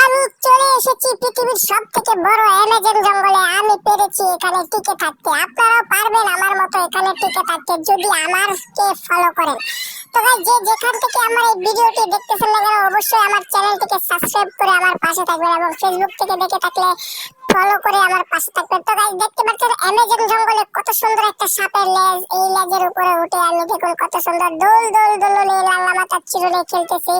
আমি চলে এসেছি পৃথিবীর সব থেকে বড় অ্যামাজন জঙ্গলে। আমি পেরেছি এখানে টিকে থাকতে। আপনারাও পারবেন আমার মতো এখানে টিকে থাকতে যদি আমারকে ফলো করেন। তো ভাই, যে যেখান থেকে আমার এই ভিডিওটি দেখতেছেন না কেন, অবশ্যই আমার চ্যানেলটিকে সাবস্ক্রাইব করে আমার পাশে থাকবেন এবং ফেসবুক থেকে দেখে থাকলে ফলো করে আমার পাশে থাকবেন। তো গাইস দেখতে পাচ্ছেন অ্যামাজন জঙ্গলে কত সুন্দর একটা সাপের লেজ, এই লেজের উপরে উঠে আমি দেখুন কত সুন্দর দোল দোল দোলনে লাল্লা মাথার চিরুনি খেলতেছি।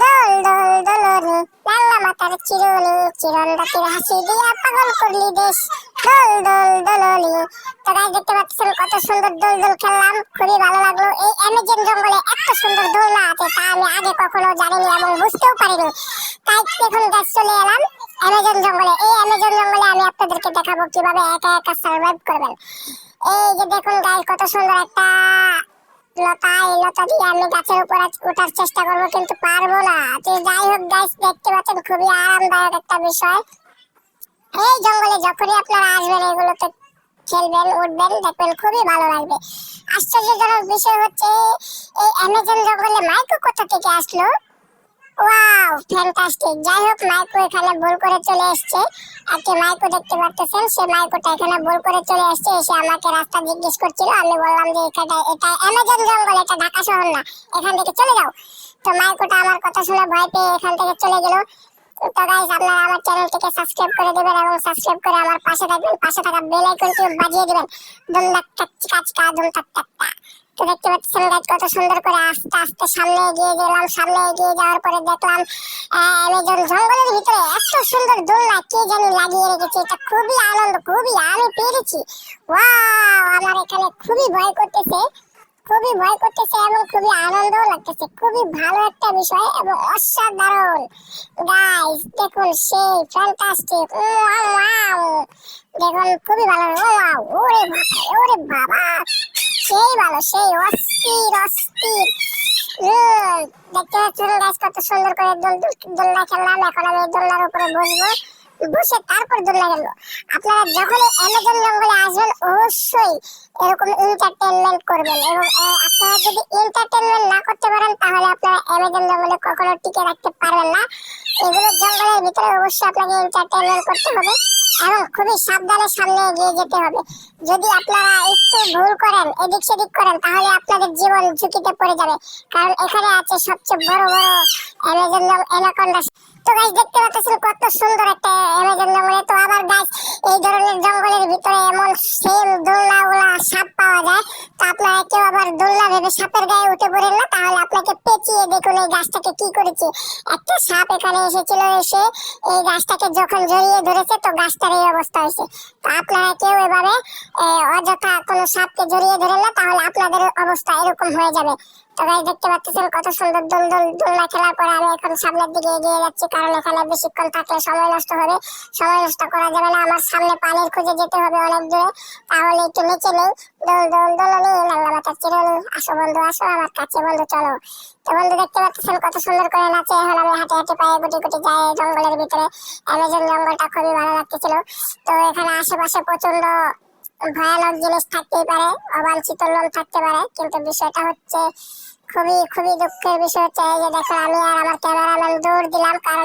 দোল দোল দোলনে লাল্লা মাথার চিরুনি, চিরন রাতের হাসি দিয়া পাগল করলি দেশ। দোল দোল দোলনি। তো গাইস দেখতে পাচ্ছেন কত সুন্দর দোল দোল খেললাম, খুবই ভালো লাগল। এই অ্যামাজন জঙ্গলে এত সুন্দর দোলনা আছে, তা আমি আগে কখনো জানিনি এবং বুঝতেও পারিনি। তাই এখন গাছ চলে এলাম। অ্যামাজন জঙ্গলে, এই অ্যামাজন জঙ্গলে আমি আপনাদেরকে দেখাবো কীভাবে একা একা সার্ভাইভ করবেন। এই যে দেখুন গাইস কত সুন্দর একটা লতা, এই লতা দিয়ে আমি গাছের উপর ওঠার চেষ্টা করব, কিন্তু পারব না। তো যাই হোক গাইস দেখতে পাচ্ছেন খুবই আরামদায়ক একটা বিষয়। এই জঙ্গলে যখনই আপনারা আসবেন, এগুলোতে খেলবেন, উঠবেন, দেখবেন খুবই ভালো লাগবে। আশ্চর্যজনক বিষয় হচ্ছে, এই অ্যামাজন জঙ্গলে মাইকো কোথা থেকে আসলো? ওয়াও ফ্যান্টাস্টিক যাই হোক মাইকো এখানে ভুল করে চলে এসেছে। একটি মাইকো দেখতে পাচ্ছেন সে মাইকোটা এখানে ভুল করে চলে এসেছে। এসে আমাকে রাস্তা জিজ্ঞেস করছিল, আমি বললাম যে এখানে এটা অ্যামাজন জঙ্গল, এটা ঢাকা শহর না, এখান থেকে চলে যাও। তো মাইকোটা আমার কথা শুনে ভয় পেয়ে এখান থেকে চলে গেল। তো গাইস আপনারা আমার চ্যানেলটিকে সাবস্ক্রাইব করে দিবেন এবং সাবস্ক্রাইব করে আমার পাশে থাকবেন। পাশে থাকা বেল আইকনটি বাজিয়ে দিবেন। দুম দাক টাক চিকা চিকা দুম টাক তো দেখতে পাচ্ছেন গাইস কত সুন্দর করে আস্তে আস্তে সামনে এগিয়ে গেলাম, সামনে এগিয়ে যাওয়ার পরে দেখলাম অ্যামাজন জঙ্গলের ভিতরে এত সুন্দর দোলনা, কে জানি লাগিয়ে রেখেছে। এটা খুবই আনন্দ, খুবই, আমি পেরেছি। ওয়াও, আমার এখানে খুবই ভয় করতেছে, খুবই ভয় করতেছে এবং খুবই আনন্দও লাগতেছে। খুবই ভালো একটা বিষয় এবং অসাধারণ। গাইস দেখুন, সেই ফ্যান্টাস্টিক দেখুন, খুবই ভালো ওরে বাবা ওরে বাবা। সেই ভালো, সেই অস্থির অস্থির। দেখতে পাচ্ছেন গাছ কত সুন্দর করে দোল দোল- দোলনা খেললাম। এখন আমি দোলনার উপরে বসবো। বসে তারপর দোলনা খেলব। আপনারা যখন অ্যামাজন জঙ্গলে আসবেন, অবশ্যই এরকম এন্টারটেনমেন্ট করবেন। এবং আপনারা যদি এন্টারটেনমেন্ট না করতে পারেন, তাহলে আপনারা অ্যামাজন জঙ্গলে কখনো টিকে রাখতে পারবেন না। এগুলো জঙ্গলের ভিতরে অবশ্যই আপনাকে এন্টারটেনমেন্ট করতে হবে। এবং খুবই সাবধানে সামনে এগিয়ে যেতে হবে। যদি আপনারা একটু ভুল করেন, এদিক সেদিক করেন, তাহলে আপনাদের জীবন ঝুঁকিতে পড়ে যাবে। কারণ এখানে আছে সবচেয়ে বড় বড় অ্যামাজন অ্যানাকন্ডা তো গাছ দেখতে পাচ্ছেন কত সুন্দর একটা অ্যামাজন জঙ্গলে তো আবার গাছ এই ধরনের জঙ্গলের ভিতরে এমন সেম দোলনাগুলা সাপ পাওয়া যায়। তো আপনারা কেউ আবার দোলনা ভেবে সাপের গায়ে উঠে পড়েন তাহলে আপনাকে পেঁচিয়ে দেখুন এই গাছটাকে কি করেছে। একটা সাপ এখানে এসেছিল এসে এই গাছটাকে যখন জড়িয়ে ধরেছে, তো গাছটার এই অবস্থা হয়েছে। তো আপনারা কেউ এভাবে অযথা কোনো সাপকে জড়িয়ে ধরেন তাহলে আপনাদের অবস্থা এরকম হয়ে যাবে। তো গাইস দেখতে পাচ্ছেন কত সুন্দর দোল দোল দোলনা খেলার পরে আমি এখন সামনের দিকে এগিয়ে যাচ্ছি, কারণ এখানে বেশিক্ষণ থাকলে সময় নষ্ট হবে। সময় নষ্ট করা যাবে না, আমার সামনে পানির খুঁজে যেতে হবে অনেক দূরে, তাহলে একটু নিচে নেই। সুন্দর করে পায়ে জঙ্গলের ভিতরে। তো এখানে আশেপাশে প্রচণ্ড ভয়ানক জিনিস থাকতেই পারে, অবাঞ্ছিত থাকতে পারে। কিন্তু বিষয়টা হচ্ছে, খুবই খুবই দুঃখের বিষয় হচ্ছে যে দেখো, আমি আর আমার ক্যামেরাম্যান দৌড় দিলাম, কারণ